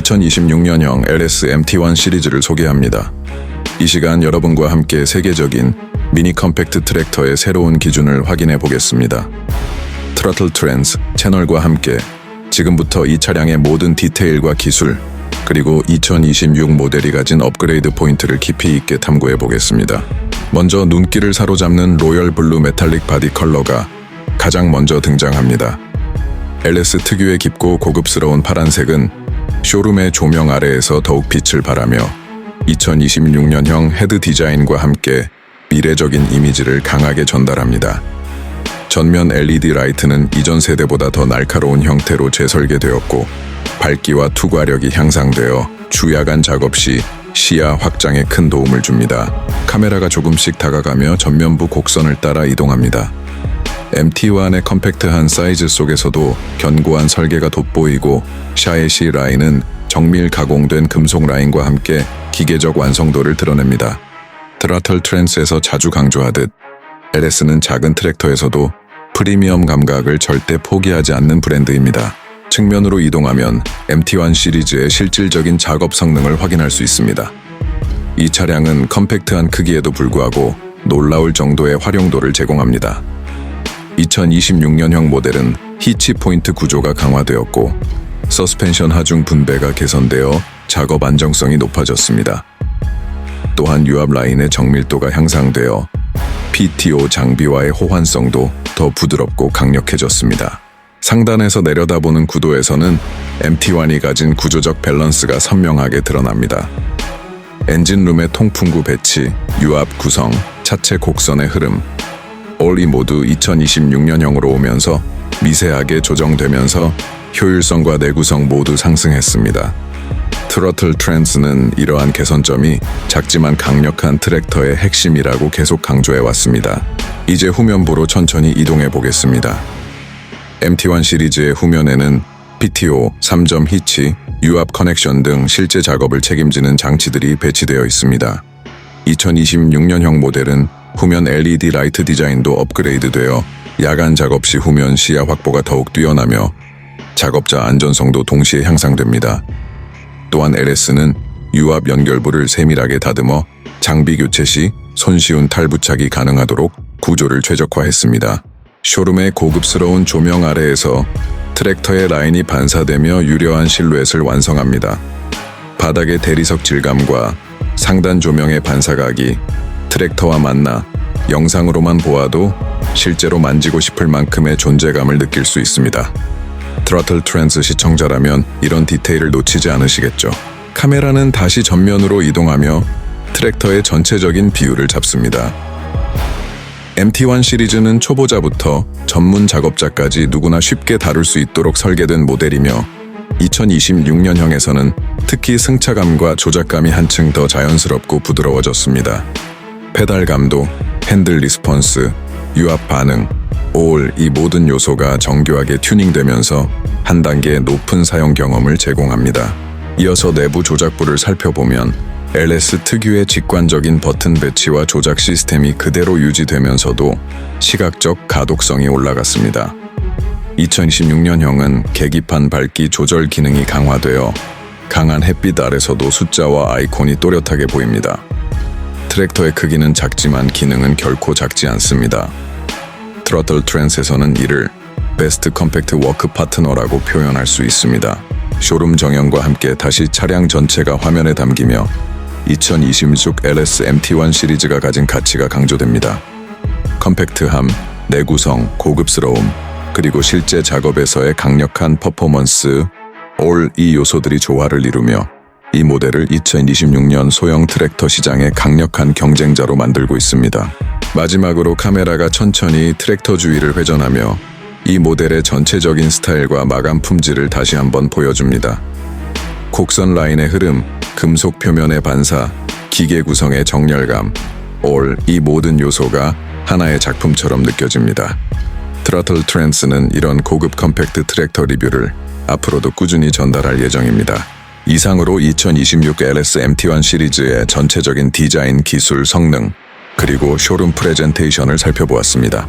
2026년형 LS MT1 시리즈를 소개합니다. 이 시간 여러분과 함께 세계적인 미니 컴팩트 트랙터의 새로운 기준을 확인해 보겠습니다. 트러틀 트렌즈 채널과 함께 지금부터 이 차량의 모든 디테일과 기술 그리고 2026 모델이 가진 업그레이드 포인트를 깊이 있게 탐구해 보겠습니다. 먼저 눈길을 사로잡는 로열 블루 메탈릭 바디 컬러가 가장 먼저 등장합니다. LS 특유의 깊고 고급스러운 파란색은 쇼룸의 조명 아래에서 더욱 빛을 발하며 2026년형 헤드 디자인과 함께 미래적인 이미지를 강하게 전달합니다. 전면 LED 라이트는 이전 세대보다 더 날카로운 형태로 재설계되었고 밝기와 투과력이 향상되어 주야간 작업 시 시야 확장에 큰 도움을 줍니다. 카메라가 조금씩 다가가며 전면부 곡선을 따라 이동합니다. MT1의 컴팩트한 사이즈 속에서도 견고한 설계가 돋보이고 샤에시 라인은 정밀 가공된 금속 라인과 함께 기계적 완성도를 드러냅니다. 드라털 트랜스에서 자주 강조하듯 LS는 작은 트랙터에서도 프리미엄 감각을 절대 포기하지 않는 브랜드입니다. 측면으로 이동하면 MT1 시리즈의 실질적인 작업 성능을 확인할 수 있습니다. 이 차량은 컴팩트한 크기에도 불구하고 놀라울 정도의 활용도를 제공합니다. 2026년형 모델은 히치 포인트 구조가 강화되었고 서스펜션 하중 분배가 개선되어 작업 안정성이 높아졌습니다. 또한 유압 라인의 정밀도가 향상되어 PTO 장비와의 호환성도 더 부드럽고 강력해졌습니다. 상단에서 내려다보는 구도에서는 MT1이 가진 구조적 밸런스가 선명하게 드러납니다. 엔진룸의 통풍구 배치, 유압 구성, 차체 곡선의 흐름, 올이 모두 2026년형으로 오면서 미세하게 조정되면서 효율성과 내구성 모두 상승했습니다. 트러틀 트랜스는 이러한 개선점이 작지만 강력한 트랙터의 핵심이라고 계속 강조해 왔습니다. 이제 후면부로 천천히 이동해 보겠습니다. MT1 시리즈의 후면에는 PTO, 3점 히치, 유압 커넥션 등 실제 작업을 책임지는 장치들이 배치되어 있습니다. 2026년형 모델은 후면 LED 라이트 디자인도 업그레이드되어 야간 작업 시 후면 시야 확보가 더욱 뛰어나며 작업자 안전성도 동시에 향상됩니다. 또한 LS는 유압 연결부를 세밀하게 다듬어 장비 교체 시 손쉬운 탈부착이 가능하도록 구조를 최적화했습니다. 쇼룸의 고급스러운 조명 아래에서 트랙터의 라인이 반사되며 유려한 실루엣을 완성합니다. 바닥의 대리석 질감과 상단 조명의 반사각이 트랙터와 만나 영상으로만 보아도 실제로 만지고 싶을 만큼의 존재감을 느낄 수 있습니다. 트러틀 트랜스 시청자라면 이런 디테일을 놓치지 않으시겠죠. 카메라는 다시 전면으로 이동하며 트랙터의 전체적인 비율을 잡습니다. MT1 시리즈는 초보자부터 전문 작업자까지 누구나 쉽게 다룰 수 있도록 설계된 모델이며 2026년형에서는 특히 승차감과 조작감이 한층 더 자연스럽고 부드러워졌습니다. 페달 감도, 핸들 리스폰스, 유압 반응, 올 이 모든 요소가 정교하게 튜닝되면서 한 단계 높은 사용 경험을 제공합니다. 이어서 내부 조작부를 살펴보면 LS 특유의 직관적인 버튼 배치와 조작 시스템이 그대로 유지되면서도 시각적 가독성이 올라갔습니다. 2026년형은 계기판 밝기 조절 기능이 강화되어 강한 햇빛 아래서도 숫자와 아이콘이 또렷하게 보입니다. 트랙터의 크기는 작지만 기능은 결코 작지 않습니다. 트러틀 트랜스에서는 이를 베스트 컴팩트 워크 파트너라고 표현할 수 있습니다. 쇼룸 정형과 함께 다시 차량 전체가 화면에 담기며 2026 LS MT1 시리즈가 가진 가치가 강조됩니다. 컴팩트함, 내구성, 고급스러움, 그리고 실제 작업에서의 강력한 퍼포먼스, 올 이 요소들이 조화를 이루며 이 모델을 2026년 소형 트랙터 시장의 강력한 경쟁자로 만들고 있습니다. 마지막으로 카메라가 천천히 트랙터 주위를 회전하며 이 모델의 전체적인 스타일과 마감 품질을 다시 한번 보여줍니다. 곡선 라인의 흐름, 금속 표면의 반사, 기계 구성의 정렬감, 올 이 모든 요소가 하나의 작품처럼 느껴집니다. 트러틀 트랜스는 이런 고급 컴팩트 트랙터 리뷰를 앞으로도 꾸준히 전달할 예정입니다. 이상으로 2026 LS MT1 시리즈의 전체적인 디자인 기술 성능, 그리고 쇼룸 프레젠테이션을 살펴보았습니다.